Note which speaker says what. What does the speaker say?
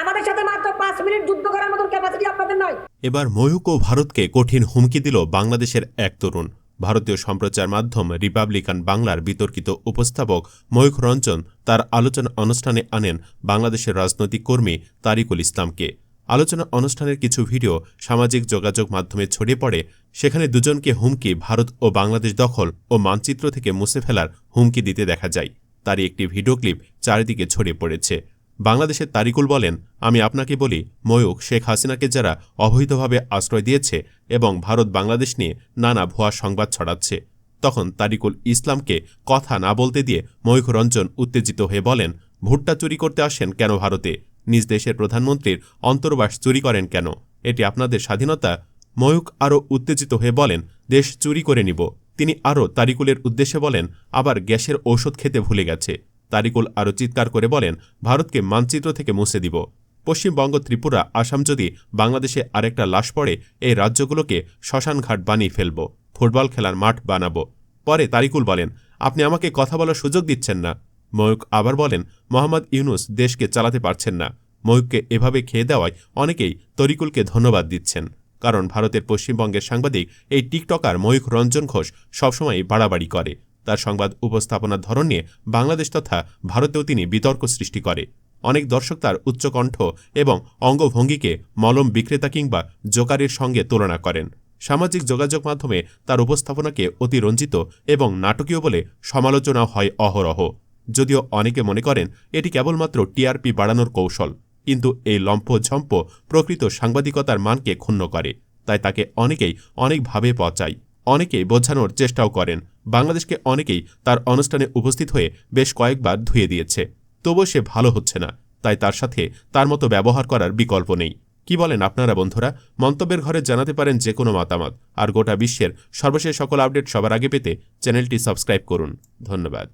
Speaker 1: আমাদের সাথে মাত্র পাঁচ মিনিট যুদ্ধ করার মতো ক্যাপাসিটি আপনাদের নয়।
Speaker 2: এবার ময়ূক ও ভারতকে কঠিন হুমকি দিল বাংলাদেশের এক তরুণ। ভারতীয় সম্প্রচার মাধ্যম রিপাবলিকান বাংলার বিতর্কিত উপস্থাপক ময়ূখ রঞ্জন তার আলোচনা অনুষ্ঠানে আনেন বাংলাদেশের রাজনৈতিক কর্মী তারিকুল ইসলামকে। আলোচনা অনুষ্ঠানের কিছু ভিডিও সামাজিক যোগাযোগ মাধ্যমে ছড়িয়ে পড়ে, সেখানে দুজনকে হুমকি ভারত ও বাংলাদেশ দখল ও মানচিত্র থেকে মুছে ফেলার হুমকি দিতে দেখা যায়। তারই একটি ভিডিও ক্লিপ চারিদিকে ছড়িয়ে পড়েছে। বাংলাদেশের তারিকুল বলেন, আমি আপনাকে বলি ময়ূক শেখ হাসিনাকে যারা অবৈধভাবে আশ্রয় দিয়েছে এবং ভারত বাংলাদেশ নিয়ে নানা ভুয়া সংবাদ ছড়াচ্ছে। তখন তারিকুল ইসলামকে কথা না বলতে দিয়ে ময়ূখ রঞ্জন উত্তেজিত হয়ে বলেন, ভুট্টা চুরি করতে আসেন কেন ভারতে? নিজ দেশের প্রধানমন্ত্রীর অন্তর্বাস চুরি করেন কেন? এটি আপনাদের স্বাধীনতা? ময়ূক আরও উত্তেজিত হয়ে বলেন, দেশ চুরি করে নিব। তিনি আরও তারিকুলের উদ্দেশ্যে বলেন, আবার গ্যাসের ঔষধ খেতে ভুলে গেছে। তারিকুল আরও চিৎকার করে বলেন, ভারতকে মানচিত্র থেকে মুছে দিব। পশ্চিমবঙ্গ, ত্রিপুরা, আসাম যদি বাংলাদেশে আরেকটা লাশ পড়ে, এই রাজ্যগুলোকে শ্মশানঘাট বানিয়ে ফেলব, ফুটবল খেলার মাঠ বানাবো। পরে তারিকুল বলেন, আপনি আমাকে কথা বলার সুযোগ দিচ্ছেন না। ময়ূক আবার বলেন, মোহাম্মদ ইউনুস দেশকে চালাতে পারছেন না। ময়ূককে এভাবে খেয়ে দেওয়ায় অনেকেই তরিকুলকে ধন্যবাদ দিচ্ছেন। কারণ ভারতের পশ্চিমবঙ্গের সাংবাদিক, এই টিকটকার ময়ূক রঞ্জন ঘোষ সবসময়ই বাড়াবাড়ি করে। তার সংবাদ উপস্থাপনার ধরন নিয়ে বাংলাদেশ তথা ভারতেও তিনি বিতর্ক সৃষ্টি করে। অনেক দর্শক তার উচ্চকণ্ঠ এবং অঙ্গভঙ্গিকে মলম বিক্রেতা কিংবা জোকারের সঙ্গে তুলনা করেন। সামাজিক যোগাযোগ মাধ্যমে তার উপস্থাপনাকে অতিরঞ্জিত এবং নাটকীয় বলে সমালোচনা হয় অহরহ। যদিও অনেকে মনে করেন এটি কেবলমাত্র টিআরপি বাড়ানোর কৌশল, কিন্তু এই লম্ফঝম্প প্রকৃত সাংবাদিকতার মানকে ক্ষুণ্ণ করে, তাই তাকে অনেকেই অনেকভাবে পচায়, অনেকেই বোঝানোর চেষ্টাও করেন। বাংলাদেশকে অনেকেই তার অনুষ্ঠানে উপস্থিত হয়ে বেশ কয়েকবার ধুয়ে দিয়েছে। তবুও সে ভালো হচ্ছে না, তাই তার সাথে তার মতো ব্যবহার করার বিকল্প নেই। কি বলেন আপনারা, বন্ধুরা? মন্তব্যের ঘরে জানাতে পারেন যে কোনো মতামত। আর গোটা বিশ্বের সর্বশেষ সকল আপডেট সবার আগে পেতে চ্যানেলটি সাবস্ক্রাইব করুন। ধন্যবাদ।